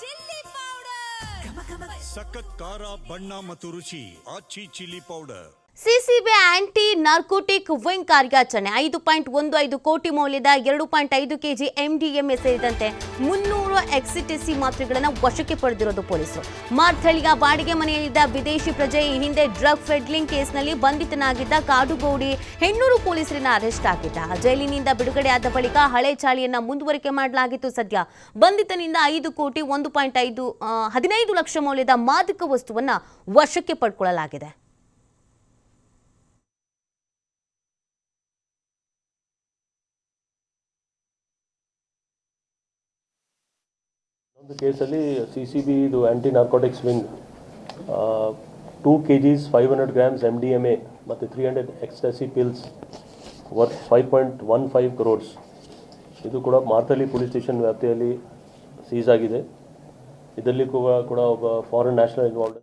Chilli powder सखत कारा बनना मतुरुचि अच्छी chilli powder CCB anti narcotic wing ಕಾರ್ಯಾಚರಣೆ, ಐದು ಪಾಯಿಂಟ್ ಒಂದು ಐದು ಕೋಟಿ ಮೌಲ್ಯದ ಎರಡು ಪಾಯಿಂಟ್ ಐದು ಕೆಜಿ ಎಂಡಿಎಂಎ ಸೇರಿದಂತೆ ಮುನ್ನೂರು ಎಕ್ಸಿಟಿಸಿ ಮಾತ್ರೆಗಳನ್ನು ವಶಕ್ಕೆ ಪಡೆದಿರೋದು ಪೊಲೀಸರು. ಮಾರ್ಥಳಿಯ ಬಾಡಿಗೆ ಮನೆಯಲ್ಲಿದ್ದ ವಿದೇಶಿ ಪ್ರಜೆ ಈ ಹಿಂದೆ ಡ್ರಗ್ ಫೆಡ್ಲಿಂಗ್ ಕೇಸ್ನಲ್ಲಿ ಬಂಧಿತನಾಗಿದ್ದ ಕಾಡುಗೌಡಿ ಹೆಣ್ಣೂರು ಪೊಲೀಸರಿಂದ ಅರೆಸ್ಟ್ ಆಗಿದ್ದ. ಜೈಲಿನಿಂದ ಬಿಡುಗಡೆಯಾದ ಬಳಿಕ ಹಳೆ ಚಾಳಿಯನ್ನ ಮುಂದುವರಿಕೆ ಮಾಡಲಾಗಿತ್ತು ಸದ್ಯ. ಬಂಧಿತನಿಂದ ಐದು ಕೋಟಿ ಒಂದು ಪಾಯಿಂಟ್ ಐದು ಹದಿನೈದು ಲಕ್ಷ ಮೌಲ್ಯದ ಮಾದಕ ವಸ್ತುವನ್ನ ವಶಕ್ಕೆ ಪಡ್ಕೊಳ್ಳಲಾಗಿದೆ. ಒಂದು ಕೇಸಲ್ಲಿ ಸಿ ಸಿ ಬಿ ಇದು anti narcotics wing two K Gs five hundred grams M D M A ಮತ್ತು three hundred ecstasy pills worth five point one five crores ಇದು ಕೂಡ ಮಾರ್ತಳ್ಳಿ ಪೊಲೀಸ್ ಸ್ಟೇಷನ್ ವ್ಯಾಪ್ತಿಯಲ್ಲಿ ಸೀಸ್ ಆಗಿದೆ. ಇದರಲ್ಲಿ ಕೂಡ ಒಬ್ಬ ಫಾರಿನ್ ನ್ಯಾಷನಲ್ ಇನ್ವಾಲ್ವ್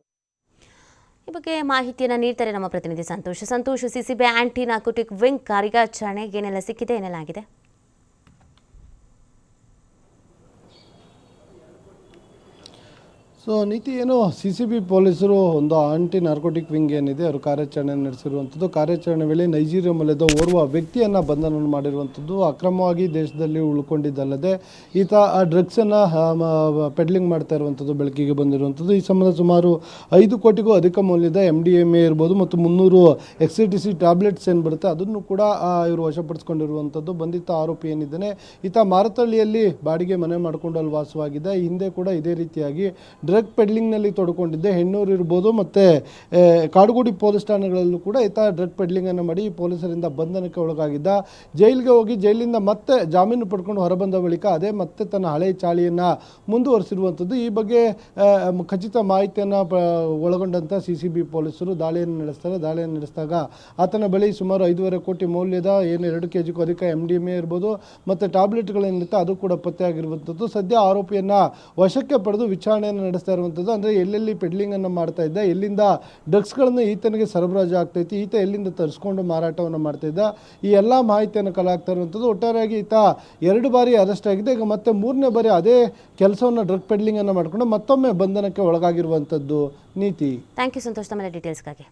ಈ ಬಗ್ಗೆ ಮಾಹಿತಿಯನ್ನು ನೀಡ್ತಾರೆ ನಮ್ಮ ಪ್ರತಿನಿಧಿ Santosh. Santosh CCB anti narcotic wing ಕಾರ್ಯಾಚರಣೆಗೆ ಏನೆಲ್ಲ ಸಿಕ್ಕಿದೆ ಏನೆಲ್ಲಾಗಿದೆ ಸೊ ನೀತಿ ಏನು ಸಿ ಸಿ ಬಿ ಪೊಲೀಸರು ಒಂದು ಆಂಟಿ ನಾರ್ಕೋಟಿಕ್ ವಿಂಗ್ ಏನಿದೆ, ಅವರು ಕಾರ್ಯಾಚರಣೆ ನಡೆಸಿರುವಂಥದ್ದು. ಕಾರ್ಯಾಚರಣೆ ವೇಳೆ ನೈಜೀರಿಯಾ ಮೂಲದ ಓರ್ವ ವ್ಯಕ್ತಿಯನ್ನು ಬಂಧನ ಮಾಡಿರುವಂಥದ್ದು. ಅಕ್ರಮವಾಗಿ ದೇಶದಲ್ಲಿ ಉಳ್ಕೊಂಡಿದ್ದಲ್ಲದೆ, ಈತ ಆ ಡ್ರಗ್ಸನ್ನು ಪೆಡ್ಲಿಂಗ್ ಮಾಡ್ತಾ ಇರುವಂಥದ್ದು, ಬೆಳಕಿಗೆ ಬಂದಿರುವಂಥದ್ದು. ಈ ಸಂಬಂಧ ಸುಮಾರು ಐದು ಕೋಟಿಗೂ ಅಧಿಕ ಮೌಲ್ಯದ ಎಂ ಡಿ ಎಂ ಎ ಇರ್ಬೋದು ಮತ್ತು ಮುನ್ನೂರು ಎಕ್ಸ್ ಟಿ ಸಿ ಟ್ಯಾಬ್ಲೆಟ್ಸ್ ಏನು ಬರುತ್ತೆ, ಅದನ್ನು ಕೂಡ ಇವರು ವಶಪಡಿಸ್ಕೊಂಡಿರುವಂಥದ್ದು. ಬಂಧಿತ ಆರೋಪಿ ಏನಿದ್ದಾನೆ, ಈತ ಮಾರತಳ್ಳಿಯಲ್ಲಿ ಬಾಡಿಗೆ ಮನೆ ಮಾಡಿಕೊಂಡು ಅಲ್ಲಿ ವಾಸವಾಗಿದ್ದ. ಹಿಂದೆ ಕೂಡ ಇದೇ ರೀತಿಯಾಗಿ ಡ್ರಗ್ ಪೆಡ್ಲಿಂಗ್ನಲ್ಲಿ ತೊಡ್ಕೊಂಡಿದ್ದೆ. ಹೆಣ್ಣೂರು ಇರ್ಬೋದು ಮತ್ತು ಕಾಡುಗುಡಿ ಪೊಲೀಸ್ ಠಾಣೆಗಳಲ್ಲೂ ಕೂಡ ಈತ ಡ್ರಗ್ ಪೆಡ್ಲಿಂಗನ್ನು ಮಾಡಿ ಪೊಲೀಸರಿಂದ ಬಂಧನಕ್ಕೆ ಒಳಗಾಗಿದ್ದ. ಜೈಲಿಗೆ ಹೋಗಿ ಜೈಲಿಂದ ಮತ್ತೆ ಜಾಮೀನು ಪಡ್ಕೊಂಡು ಹೊರಬಂದ ಬಳಿಕ ಅದೇ ಮತ್ತೆ ತನ್ನ ಹಳೆಯ ಚಾಳಿಯನ್ನು ಮುಂದುವರಿಸಿರುವಂಥದ್ದು. ಈ ಬಗ್ಗೆ ಖಚಿತ ಮಾಹಿತಿಯನ್ನು, ಪ ಒಳಗೊಂಡಂಥ ಸಿ ಸಿ ಬಿ ಪೊಲೀಸರು ದಾಳಿಯನ್ನು ನಡೆಸ್ತಾರೆ. ದಾಳಿಯನ್ನು ನಡೆಸಿದಾಗ ಆತನ ಬಳಿ ಸುಮಾರು ಐದೂವರೆ ಕೋಟಿ ಮೌಲ್ಯದ ಏನು ಎರಡು ಕೆ ಜಿಗೂ ಅಧಿಕ ಎಂ ಡಿ ಎಂ ಎ ಇರ್ಬೋದು, ಮತ್ತು ಟ್ಯಾಬ್ಲೆಟ್ಗಳೇನಿರುತ್ತೆ ಅದು ಕೂಡ ಪತ್ತೆಯಾಗಿರುವಂಥದ್ದು. ಸದ್ಯ ಆರೋಪಿಯನ್ನು ವಶಕ್ಕೆ ಪಡೆದು ವಿಚಾರಣೆಯನ್ನು ನಡೆಸ್ತಾ ಇರುವಂಥದ್ದು. ಅಂದರೆ ಎಲ್ಲೆಲ್ಲಿ ಪೆಡ್ಲಿಂಗನ್ನು ಮಾಡ್ತಾ ಇದ್ದ, ಎಲ್ಲಿಂದ ಡ್ರಗ್ಸ್ಗಳನ್ನು ಈತನಿಗೆ ಸರಬರಾಜು ಆಗ್ತೈತಿ, ಈತ ಎಲ್ಲಿಂದ ತರಿಸ್ಕೊಂಡು ಮಾರಾಟವನ್ನು ಮಾಡ್ತಾ ಇದ್ದ, ಈ ಎಲ್ಲ ಮಾಹಿತಿಯನ್ನು ಕಲಾಗ್ತಾ ಇರುವಂಥದ್ದು. ಒಟ್ಟಾರೆಯಾಗಿ ಈತ ಎರಡು ಬಾರಿ ಅರೆಸ್ಟ್ ಆಗಿದೆ ಈಗ ಮತ್ತೆ ಮೂರನೇ ಬಾರಿ ಅದೇ ಕೆಲಸವನ್ನು ಡ್ರಗ್ ಪೆಡ್ಲಿಂಗನ್ನು ಮಾಡಿಕೊಂಡು ಮತ್ತೊಮ್ಮೆ ಬಂಧನಕ್ಕೆ ಒಳಗಾಗಿರುವಂಥದ್ದು ನೀತಿ. ಥ್ಯಾಂಕ್ ಯು ಸಂತೋಷ್ ತಮ್ಮ ಡೀಟೇಲ್ಸ್ಗಾಗಿ